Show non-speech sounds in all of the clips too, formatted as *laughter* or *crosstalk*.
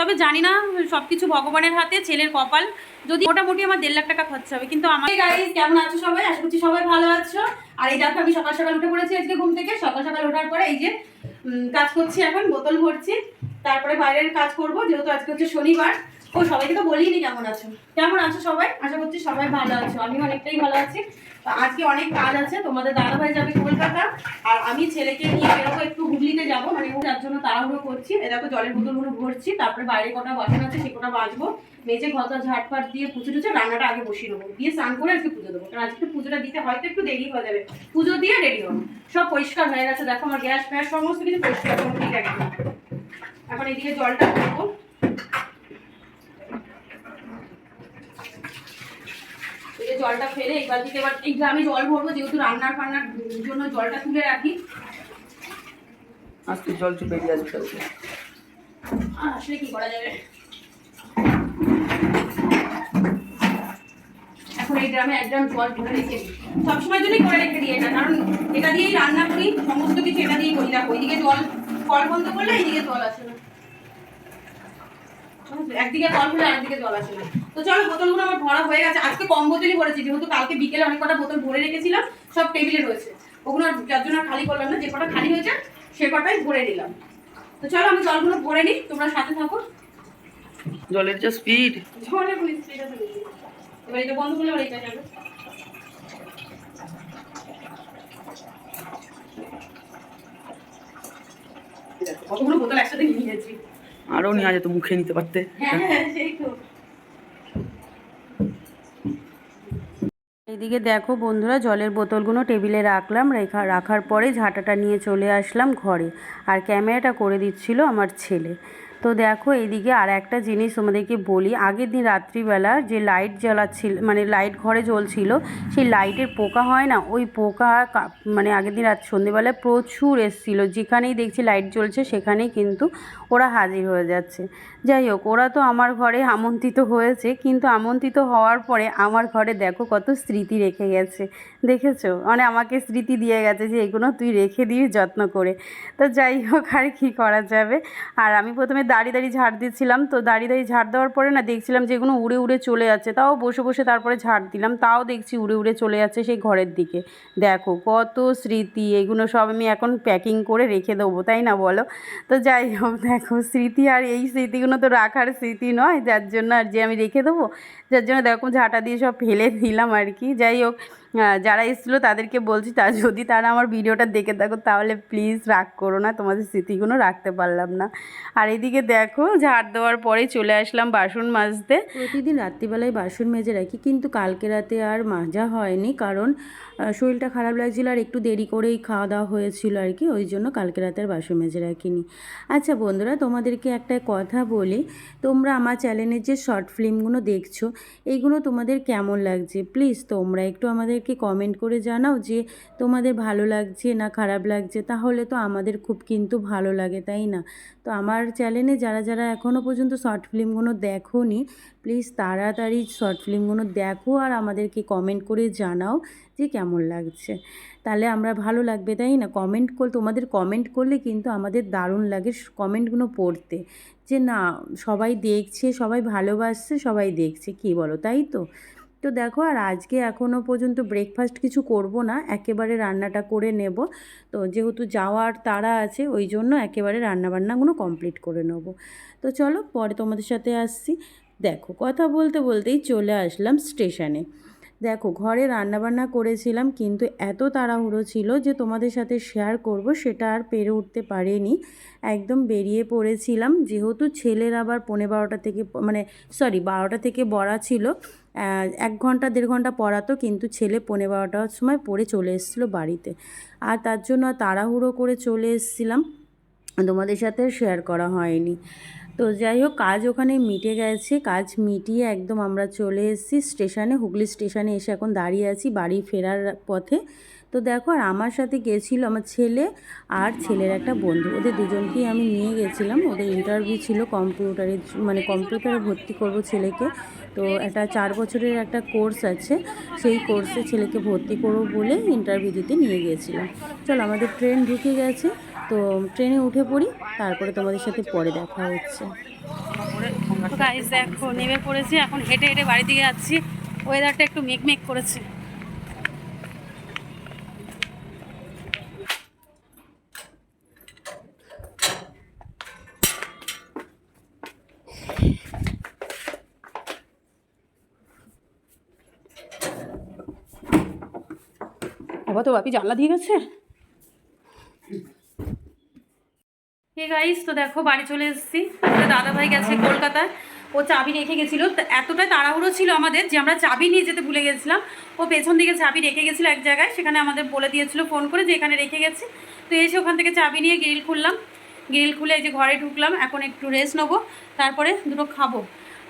তবে জানি না সব কিছু ভগবানের হাতে, ছেলের কপাল। যদি মোটামুটি আমার দেড় লাখ টাকা খরচা হবে। কিন্তু আমার গাইজ কেমন আছো সবাই? আশা করছি সবাই ভালো আছো। আর এই দেখো, আমি সকাল সকাল উঠে পড়েছি আজকে ঘুম থেকে। সকাল সকাল ওঠার পরে এই যে কাজ করছি এখন, বোতল ভরছি। তারপরে বাইরের কাজ করব, যেহেতু আজকে হচ্ছে শনিবার। ও, সবাইকে তো বলিনি কেমন আছো। কেমন আছো সবাই? আশা করছি সবাই ভালো আছো। আমি অনেকটাই ভালো আছি। আজকে অনেক কাজ আছে, তোমাদের দাদা ভাই যাবে কলকাতা, আর আমি ছেলেকে নিয়ে বেরোবো একটু হুগলিতে যাব মানে যার জন্য তাড়াহুড়ো করছি। এ দেখো জলের বোতলগুলো ভরছি, তারপরে বাইরে কটা বাসন আছে, সে কটা বাঁচবো মেজে ঘটা ঝাটফাট দিয়ে পুজো টুচে রান্নাটা আগে বসিয়ে দেবো দিয়ে স্নান করে আজকে পুজো দেবো, কারণ আজকে পুজোটা দিতে হয়তো একটু দেরি হয়ে যাবে। পুজো দিয়ে রেডি হব। সব পরিষ্কার হয়ে গেছে, দেখো আমার গ্যাস ফ্যাস, সমস্ত কিছু পরিষ্কার একদম এখন এদিকে জলটা দেবো এই জলটা ফেলে এই বালতিতে এবার এই গ্রামে জল ভরবো যেহেতু রান্নার ফান্নার জন্য জলটা তুলে রাখি। আজকে জল চুপে বেরিয়ে আসবে আসলে কি করা যাবে? এখন এই গ্রামে এক গ্রাম জল ভরে রেখে দিই। সবসময়ের জন্যই করে রেখে দিই এটা কারণ এটা দিয়েই রান্না করি সমস্ত কিছু এটা দিয়েই করি। দেখো ওইদিকে জল কল বন্ধ করলে এইদিকে জল আসে না। একদিকে কল খুলে আরেকদিকে জল আসে না। তো চলো বোতলগুলো আমার ভরা হয়ে গেছে। আজকে কম বোতলই ভরেছি যেহেতু কালকে বিকেলে অনেক কটা বোতল ভরে রেখেছিলাম সব টেবিলে রয়েছে। ওগুলো আর যার জন্য খালি করলাম না যে কটা খালি হয়েছে সে কটাই ভরে নিলাম। তো চলো আমি জলগুলো ভরে নিই তোমরা সাথে থাকো। জলের যা স্পিড বলি স্পিড আছে এবার এটা বন্ধ করলে এবার এটা যাবে। কতগুলো বোতল একসাথে নিয়ে নিয়েছি। আরও নেওয়া যেত মুখে নিতে পারতে। হ্যাঁ হ্যাঁ এইদিকে দেখো বন্ধুরা জলের বোতলগুলো টেবিলে রাখলাম রেখা রাখার পরে ঝাঁটাটা নিয়ে চলে আসলাম ঘরে। আর ক্যামেরাটা করে দিচ্ছিল আমার ছেলে। তো দেখো, এইদিকে আর একটা জিনিস তোমাদেরকে বলি। আগের দিন রাত্রিবেলা যে লাইট জ্বালাচ্ছিল মানে লাইট ঘরে জ্বলছিল, সেই লাইটের পোকা হয় না? ওই পোকা মানে আগের দিন রাত সন্ধেবেলায় প্রচুর এসছিলো। যেখানেই দেখছি লাইট জ্বলছে, সেখানেই কিন্তু ওরা হাজির হয়ে যাচ্ছে। যাই হোক, ওরা তো আমার ঘরে আমন্ত্রিত হয়েছে, কিন্তু আমন্ত্রিত হওয়ার পরে আমার ঘরে দেখো কত স্মৃতি রেখে গেছে। দেখেছ? মানে আমাকে স্মৃতি দিয়ে গেছে যে এগুলো তুই রেখে দিবি যত্ন করে। তো যাই হোক, আর কী করা যাবে? আর আমি প্রথমে দাঁড়িয়ে দাঁড়িয়ে ঝাড় দিচ্ছিলাম। তো দাঁড়িয়ে দাঁড়িয়ে ঝাড় দেওয়ার পরে না দেখছিলাম যে এগুলো উড়ে উড়ে চলে যাচ্ছে। তাও বসে বসে তারপরে ঝাড় দিলাম। তাও দেখছি উড়ে উড়ে চলে যাচ্ছে সেই ঘরের দিকে। দেখো কত স্মৃতি, এগুলো সব আমি এখন প্যাকিং করে রেখে দেবো, তাই না বলো? তো যাই হোক, দেখো স্মৃতি আর এই স্মৃতিগুলো তো রাখার স্মৃতি নয়, যার জন্য আর যে আমি রেখে দেবো, যার জন্য দেখো ঝাঁটা দিয়ে সব ফেলে দিলাম আর কি। যাই হোক যারা এসেছিল তাদেরকে বলছি, তা যদি তারা আমার ভিডিওটা দেখে থাকো, তাহলে প্লিজ রাগ করো না, তোমাদের স্মৃতিগুলো রাখতে পারলাম না। আর এদিকে দেখো, ঝাড় দেওয়ার পরে চলে আসলাম বাসন মাজতে। প্রতিদিন রাত্রিবেলায় বাসন মেজে রাখি, কিন্তু কালকে রাতে আর মাজা হয়নি, কারণ শরীরটা খারাপ লাগছিল আর একটু দেরি করেই খাওয়া দাওয়া হয়েছিল আর কি, ওই জন্য কালকে রাতে আর বাসন মেজে রাখিনি। আচ্ছা বন্ধুরা, তোমাদেরকে একটা কথা বলি, তোমরা আমার চ্যানেলের যে শর্ট ফিল্মগুলো দেখছ এইগুলো তোমাদের কেমন লাগছে? প্লিজ তোমরা একটু আমাদেরকে কমেন্ট করে জানাও যে তোমাদের ভালো লাগছে না খারাপ লাগছে, তাহলে তো আমাদের খুব কিন্তু ভালো লাগে, তাই না? তো আমার চ্যানেলে যারা যারা এখনও পর্যন্ত শর্ট ফিল্মগুলো দেখোনি প্লিজ তাড়াতাড়ি শর্ট ফিল্মগুলো দেখো আর আমাদেরকে কমেন্ট করে জানাও যে কেমন লাগছে। তাহলে আমরা ভালো লাগবে, তাই না? কমেন্ট করলে তোমাদের কমেন্ট করলে কিন্তু আমাদের দারুণ লাগে কমেন্টগুলো পড়তে। যে না, সবাই দেখছে, সবাই ভালোবাসছে, সবাই দেখছে, কি বলো, তাই তো? তো দেখো, আর আজকে এখনও পর্যন্ত ব্রেকফাস্ট কিছু করব না, একেবারে রান্নাটা করে নেব। তো যেহেতু যাওয়ার তাড়া আছে, ওই জন্য একেবারে রান্নাবান্নাগুলো কমপ্লিট করে নেব। তো চলো, পরে তোমাদের সাথে আসছি। দেখো, কথা বলতে বলতেই চলে আসলাম স্টেশনে দেখো, ঘরে রান্নাবান্না করেছিলাম, কিন্তু এত তাড়াহুড়ো ছিল যে তোমাদের সাথে শেয়ার করব, সেটা আর পেরে উঠতে পারিনি। একদম বেরিয়ে পড়েছিলাম, যেহেতু ছেলের আবার পৌনে বারোটা থেকে মানে সরি বারোটা থেকে বড়া ছিল। এক ঘণ্টা, দেড় ঘণ্টা পড়াতো, কিন্তু ছেলে পৌনে বারোটার সময় পড়ে চলে এসেছিল বাড়িতে। আর তার জন্য তাড়াহুড়ো করে চলে এসেছিলাম। তোমাদের সাথে শেয়ার করা হয়নি। তো যাই হোক, কাজ ওখানে মিটে গেছে। কাজ মিটিয়ে একদম আমরা চলে এসেছি স্টেশনে। হুগলি স্টেশনে এসে এখন দাঁড়িয়ে আছি বাড়ি ফেরার পথে। তো দেখো, আর আমার সাথে গেছিল আমার ছেলে আর ছেলের একটা বন্ধু। ওদের দুজনকেই আমি নিয়ে গেছিলাম। ওদের ইন্টারভিউ ছিল কম্পিউটারে মানে কম্পিউটারে ভর্তি করব ছেলেকে। তো একটা চার বছরের একটা কোর্স আছে। সেই কোর্সে ছেলেকে ভর্তি করব বলে ইন্টারভিউ দিতে নিয়ে গিয়েছিলাম চলো, আমাদের ট্রেন ঢুকে গেছে। তো ট্রেনে উঠে পড়ি। তারপরে তোমাদের সাথে পরে দেখা হচ্ছে। দেখো, নেমে পড়েছি। এখন হেঁটে হেঁটে বাড়ি দিকে যাচ্ছি। ওয়েদারটা একটু মেঘ মেঘ করেছে। বাবা তো বাপি জানলা দিয়ে গেছে? হে তো দেখো, বাড়ি চলে এসেছি। দাদা ভাই গেছে কলকাতায়। ও চাবি রেখে গেছিল। এতটাই তাড়াহুড়ো ছিল আমাদের যে আমরা চাবি নিয়ে যেতে ভুলে গেছিলাম। ও পেছন দিকে চাবি রেখে গেছিল এক জায়গায়। সেখানে আমাদের বলে দিয়েছিল ফোন করে যে এখানে রেখে গেছি। তো এসে ওখান থেকে চাবি নিয়ে গ্রিল খুললাম। গ্রিল খুলে এই যে ঘরে ঢুকলাম এখন একটু রেস্ট নেব তারপরে দুটো খাব।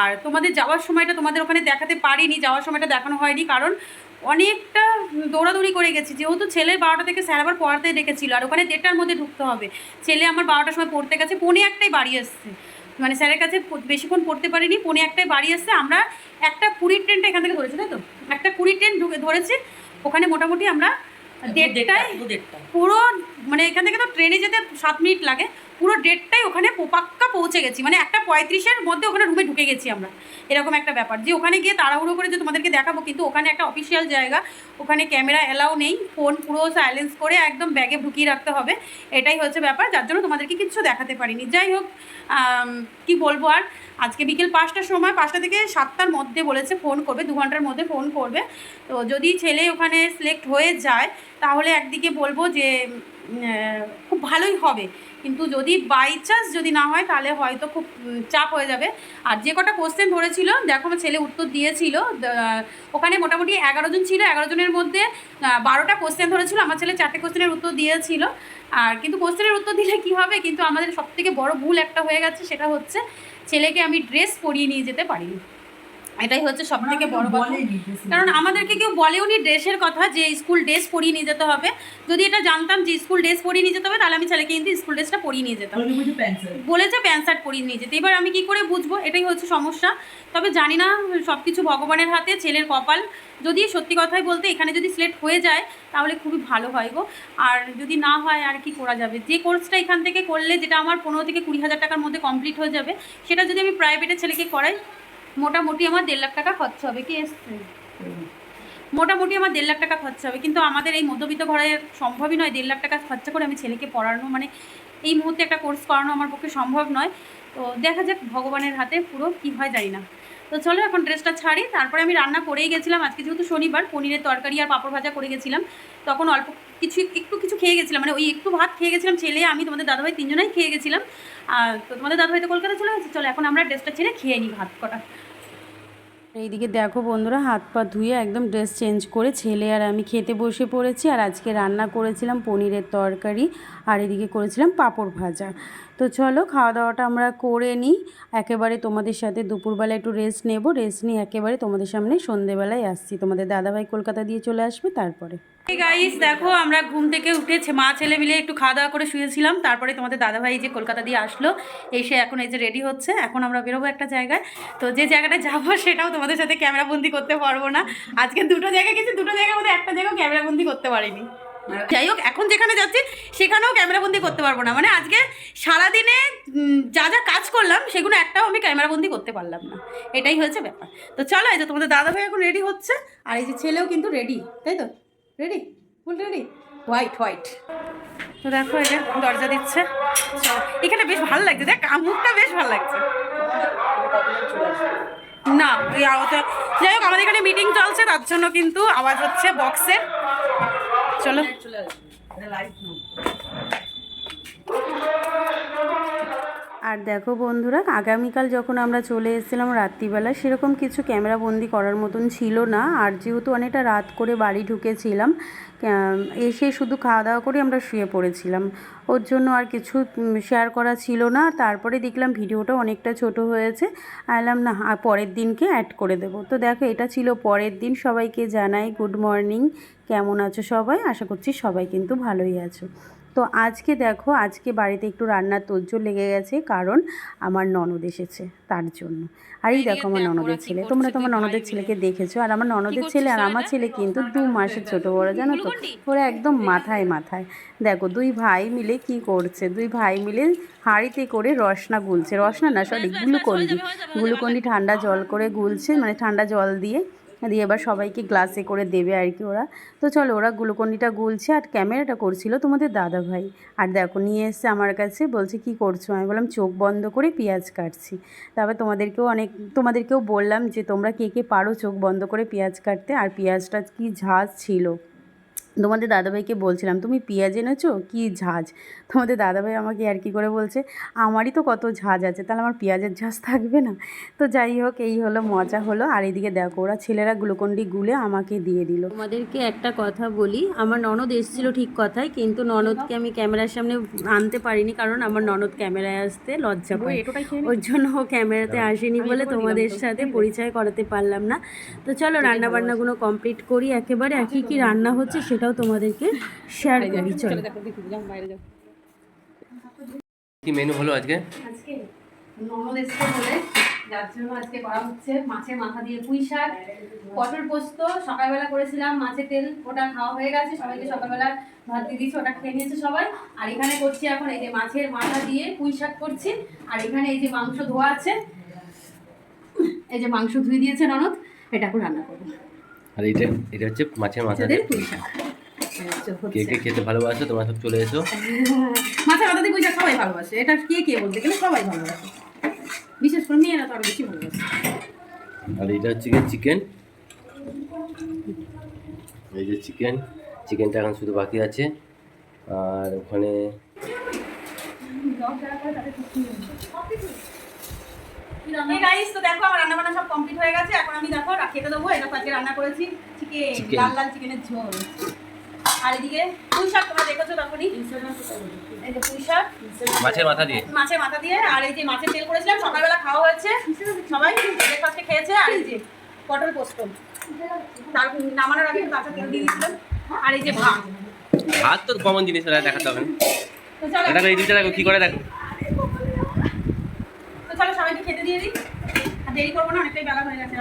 আর তোমাদের যাওয়ার সময়টা তোমাদের ওখানে দেখাতে পারিনি যাওয়ার সময়টা দেখানো হয়নি কারণ অনেকটা দৌড়াদৌড়ি করে গেছি। যেহেতু ছেলের বারোটা থেকে স্যার আবার পড়াতে ডেকেছিল আর ওখানে দেড়টার মধ্যে ঢুকতে হবে। ছেলে আমার বারোটার সময় পড়তে গেছে পৌনে একটাই বাড়ি এসছে মানে স্যারের কাছে বেশিক্ষণ পড়তে পারিনি পৌনে একটাই বাড়ি এসছে আমরা একটা কুড়ির ট্রেনটা এখান থেকে ধরেছি তাই তো? একটা কুড়ির ট্রেন ঢুকে ধরেছি ওখানে মোটামুটি আমরা দেড়টায় পুরো মানে এখান থেকে তো ট্রেনে যেতে সাত মিনিট লাগে। পুরো ডেটটাই ওখানে পাক্কা পৌঁছে গেছি। মানে একটা পঁয়ত্রিশের মধ্যে ওখানে রুমে ঢুকে গেছি আমরা। এরকম একটা ব্যাপার। যে ওখানে গিয়ে তাড়াহুড়ো করে যে তোমাদেরকে দেখাবো, কিন্তু ওখানে একটা অফিসিয়াল জায়গা। ওখানে ক্যামেরা এলাও নেই। ফোন পুরো সাইলেন্স করে একদম ব্যাগে ঢুকিয়ে রাখতে হবে। এটাই হচ্ছে ব্যাপার। যার জন্য তোমাদেরকে কিচ্ছু দেখাতে পারিনি। যাই হোক কি বলব আর? আজকে বিকেল পাঁচটার সময়, পাঁচটা থেকে সাতটার মধ্যে বলেছে ফোন করবে। দু ঘণ্টার মধ্যে ফোন করবে। তো যদি ছেলে ওখানে সিলেক্ট হয়ে যায়, তাহলে একদিকে বলব যে খুব ভালোই হবে। কিন্তু যদি বাই চান্স যদি না হয়, তাহলে হয়তো খুব চাপ হয়ে যাবে। আর যে কটা কোশ্চেন ধরেছিল, দেখো আমার ছেলে উত্তর দিয়েছিল ওখানে মোটামুটি এগারো জন ছিল, এগারো জনের মধ্যে বারোটা কোশ্চেন ধরেছিল, আমার ছেলে চারটে কোশ্চেনের উত্তর দিয়েছিল। আর কিন্তু কোশ্চেনের উত্তর দিলে কি হবে? কিন্তু আমাদের সবথেকে বড় ভুল একটা হয়ে গেছে, সেটা হচ্ছে, ছেলেকে আমি ড্রেস পরিয়ে নিয়ে যেতে পারিনি। এটাই হচ্ছে সব থেকে বড় কারণ আমাদেরকে কেউ বলেও নি ড্রেসের কথা যে স্কুল ড্রেস পরিয়ে নিয়ে যেতে হবে। যদি এটা জানতাম যে স্কুল ড্রেস পরিয়ে নিয়ে যেতে হবে তাহলে আমি ছেলেকে কিন্তু স্কুল ড্রেসটা পরিয়ে নিয়ে যেতাম। বলেছে প্যান্ট শার্ট। পরিয়ে নিয়ে যেতে। এবার আমি কি করে বুঝব? এটাই হচ্ছে সমস্যা। তবে জানি না সব কিছু ভগবানের হাতে ছেলের কপাল। যদি সত্যি কথাই বলতে এখানে যদি সিলেক্ট হয়ে যায় তাহলে খুবই ভালো হয় গো। আর যদি না হয় আর কি করা যাবে? যে কোর্সটা এখান থেকে করলে যেটা আমার পনেরো থেকে কুড়ি হাজার টাকার মধ্যে কমপ্লিট হয়ে যাবে সেটা যদি আমি প্রাইভেটের ছেলেকে করাই মোটামুটি আমার দেড় লাখ টাকা খরচা হবে, কি এসছে? মোটামুটি আমার দেড় লাখ টাকা খরচা হবে, কিন্তু আমাদের এই মধ্যবিত্ত ঘরে সম্ভবই নয় দেড় লাখ টাকা খরচা করে আমি ছেলেকে পড়ানো মানে এই মুহূর্তে একটা কোর্স করানো আমার পক্ষে সম্ভব নয়। তো দেখা যাক ভগবানের হাতে পুরো কী হয় জানি না। তো চলো এখন ড্রেসটা ছাড়ি, তারপরে আমি রান্না করেই গেছিলাম, আজকে যেহেতু শনিবার, পনিরের তরকারি আর পাঁপড় ভাজা করে গেছিলাম, তখন অল্প কিছু একটু কিছু খেয়ে গেছিলাম মানে ওই একটু ভাত খেয়ে গেছিলাম, ছেলে, আমি তোমাদের দাদাভাই তিনজনেই খেয়ে গেছিলাম। আর তো তোমাদের দাদাভাই তো কলকাতা চলে গেছে, চলো এখন আমরা ড্রেসটা ছেড়ে খেয়ে নিই ভাত কটা। এইদিকে দেখো বন্ধুরা, হাত পা ধুয়ে একদম ড্রেস চেঞ্জ করে ছেলে আর আমি খেতে বসে পড়েছি, আর আজকে রান্না করেছিলাম পনিরের তরকারি, আর এদিকে করেছিলাম পাঁপড় ভাজা। তো চলো খাওয়া দাওয়াটা আমরা করে নিই। একেবারে তোমাদের সাথে দুপুরবেলা একটু রেস্ট নেব। রেস্ট নিয়ে একেবারে তোমাদের সামনে সন্ধেবেলায় আসছি। তোমাদের দাদাভাই কলকাতা দিয়ে চলে আসবে তারপরে। গাইস দেখো আমরা ঘুম থেকে উঠেছে মা ছেলে মিলে একটু খাওয়া দাওয়া করে শুয়েছিলাম। তারপরে তোমাদের দাদাভাই যে কলকাতা দিয়ে আসলো, এসে এখন এই যে রেডি হচ্ছে। এখন আমরা বেরোবো একটা জায়গায়। তো যে জায়গাটা যাব *laughs* সেটাও তোমাদের সাথে ক্যামেরা বন্দি করতে পারব না। আজকে দুটো জায়গায় গেছি, দুটো জায়গার মধ্যে একটা জায়গাও ক্যামেরা বন্দি করতে পারিনি। যাই হোক, এখন যেখানে যাচ্ছি, সেখানেও ক্যামেরা বন্দি করতে পারব না। মানে আজকে সারাদিনে যা যা কাজ করলাম, সেগুলো একটাও আমি ক্যামেরা বন্দি করতে পারলাম না। এটাই হয়েছে ব্যাপার। তো চলো, এই যে তোমাদের দাদা ভাই এখন রেডি হচ্ছে, আর এই যে ছেলেও কিন্তু রেডি তাই তো? Ready full ready white white তো দেখো, এই যে দরজা দিচ্ছে। এখানে বেশ ভালো লাগছে। দেখ, আ- মুখটা বেশ ভালো লাগছে। না যাই হোক, আমাদের এখানে মিটিং চলছে, তার জন্য কিন্তু আওয়াজ হচ্ছে বক্সের চলো। আর দেখো বন্ধুরা, আগামীকাল যখন আমরা চলে এসেছিলাম রাত্রিবেলা, সেরকম কিছু ক্যামেরা বন্দি করার মতন ছিল না। আর যেহেতু অনেকটা রাত করে বাড়ি ঢুকেছিলাম এসে শুধু খাওয়া দাওয়া করে আমরা শুয়ে পড়েছিলাম। ওর জন্য আর কিছু শেয়ার করা ছিল না। তারপরে দেখলাম ভিডিওটা অনেকটা ছোট হয়েছে। আলাম না পরের দিনকে অ্যাড করে দেবো। তো দেখো, এটা ছিল পরের দিন। সবাইকে জানাই গুড মর্নিং কেমন আছো সবাই? আশা করছি সবাই কিন্তু ভালোই আছো। তো আজকে দেখো আজকে বাড়িতে একটু রান্নার তোজ্জোর লেগে গেছে কারণ আমার ননদ এসেছে তার জন্য। আর এই দেখো আমার ননদের ছেলে তোমরা তোমার ননদের ছেলেকে দেখেছ? আর আমার ননদের ছেলে আর আমার ছেলে কিন্তু দু মাসের ছোট বড় জানো তো? ওরা একদম মাথায় মাথায়। দেখো দুই ভাই মিলে কি করছে? দুই ভাই মিলে হাঁড়িতে করে রসনা গুলছে। রসনা না সরি গ্লুকন্ডি। গ্লুকন্ডি ঠান্ডা জল করে গুলছে মানে ঠান্ডা জল দিয়ে দিয়ে এবার সবাইকে গ্লাসে করে দেবে আর কি ওরা। তো চলো, ওরা গ্লুকন্ডিটা গুলছে আর ক্যামেরাটা করছিল তোমাদের দাদা ভাই আর দেখো, নিয়ে এসছে আমার কাছে, বলছে, কি করছ? আমি বললাম, চোখ বন্ধ করে পেঁয়াজ কাটছি। তারপর তোমাদেরকেও অনেক, তোমাদেরকেও বললাম যে, তোমরা কে কে পারো চোখ বন্ধ করে পেঁয়াজ কাটতে? আর পেঁয়াজটা কি ঝাঁজ ছিল। তোমাদের দাদাভাইকে বলছিলাম তুমি পেঁয়াজ এনেছো? কি ঝাঁজ? তোমাদের দাদাভাই আমাকে আর কি করে বলছে আমারই তো কত ঝাঁজ আছে তাহলে আমার পেঁয়াজের ঝাঁজ থাকবে না? তো যাই হোক এই হলো মজা হলো। আর এদিকে দেখো ওরা ছেলেরা গ্লুকন্ডি গুলে আমাকে দিয়ে দিল। তোমাদেরকে একটা কথা বলি আমার ননদ এসেছিল ঠিক কথাই কিন্তু ননদকে আমি ক্যামেরার সামনে আনতে পারিনি কারণ আমার ননদ ক্যামেরায় আসতে লজ্জা পায়। ওর জন্য ও ক্যামেরাতে আসেনি বলে তোমাদের সাথে পরিচয় করাতে পারলাম না। তো চলো রান্না বান্নাগুলো কমপ্লিট করি একেবারে আর কি কি রান্না হচ্ছে সেটাও তোমাদেরকে শেয়ার করি চলো। কি মেনু হলো আজকে? আজকে ননদ এসছে বলে যার জন্য আজকে করা হচ্ছে মাছের মাথা দিয়ে পুঁই শাক পটল পোস্ত। সকালবেলা করেছিলাম মাছের তেল ওটা খাওয়া হয়ে গেছে সবাইকে সকালবেলা ভাত দিয়ে দিয়েছি ওটা খেয়ে নিয়েছে সবাই। আর এখানে করছি এখন এই যে মাছের মাথা দিয়ে পুঁই শাক করছি আর এখানে এই যে মাংস ধোয়া আছে এই যে মাংস ধুয়ে দিয়েছে ননদ এটা এখন রান্না করব। আর এটা এটা হচ্ছে মাছের মাথা মাছেদের পুঁই শাক। কে কে খেতে ভালোবাসো তোমরা সব চলে এসো। *laughs* মাছের মাথা দিয়ে পুঁই শাক সবাই ভালোবাসে। এটা কে কে বলতে গেলে সবাই ভালোবাসে। বিশেষ করে মেয়েরা তো আরও বেশি ভালোবাসে। আর এটা হচ্ছে চিকেন এই যে চিকেন চিকেনটা এখন শুধু বাকি আছে। আর ওখানে তো দেখো আমার রান্না বান্না সব কমপ্লিট হয়ে গেছে। এখন আমি দেখো খেতে দেবো। এটা আজকে রান্না করেছি চিকেন লাল লাল চিকেনের ঝোল। আর এদিকে পুঁই শাক তোমরা দেখেছ তখনই? এই যে পুঁই শাক। মাছের মাথা দিয়ে। মাছের মাথা দিয়ে। আর এই যে মাছের তেল করেছিলাম সকালবেলা খাওয়া হয়েছে। সবাই ব্রেকফাস্টে খেয়েছে আর এই যে পটল পোস্ত। তার নামানোর আগে কাঁচা তেল দিয়ে দিয়েছিলাম। আর এই যে ভাত। ভাত তো কমন জিনিস ওরা দেখাতে হবে দেখো এই দুইটা দেখো কি করে দেখো? তো চলো সবাইকে খেতে দিয়ে দিই। আর দেরি করব না অনেকটাই বেলা হয়ে গেছে।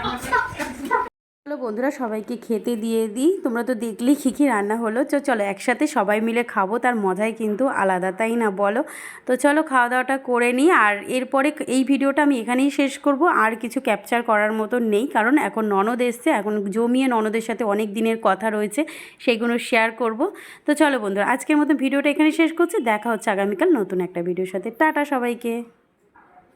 চলো বন্ধুরা সবাইকে খেতে দিয়ে দিই। তোমরা তো দেখলেই কী কী রান্না হলো। তো চলো একসাথে সবাই মিলে খাব, তার মজাই কিন্তু আলাদা, তাই না বলো? তো চলো খাওয়া দাওয়াটা করে নিই। আর এরপরে এই ভিডিওটা আমি এখানেই শেষ করব। আর কিছু ক্যাপচার করার মতো নেই, কারণ এখন ননদ এসছে। এখন জমিয়ে ননদের সাথে অনেক দিনের কথা রয়েছে সেইগুলো শেয়ার করব। তো চলো বন্ধুরা, আজকের মতো ভিডিওটা এখানে শেষ করছি। দেখা হচ্ছে আগামীকাল নতুন একটা ভিডিওর সাথে। টাটা সবাইকে।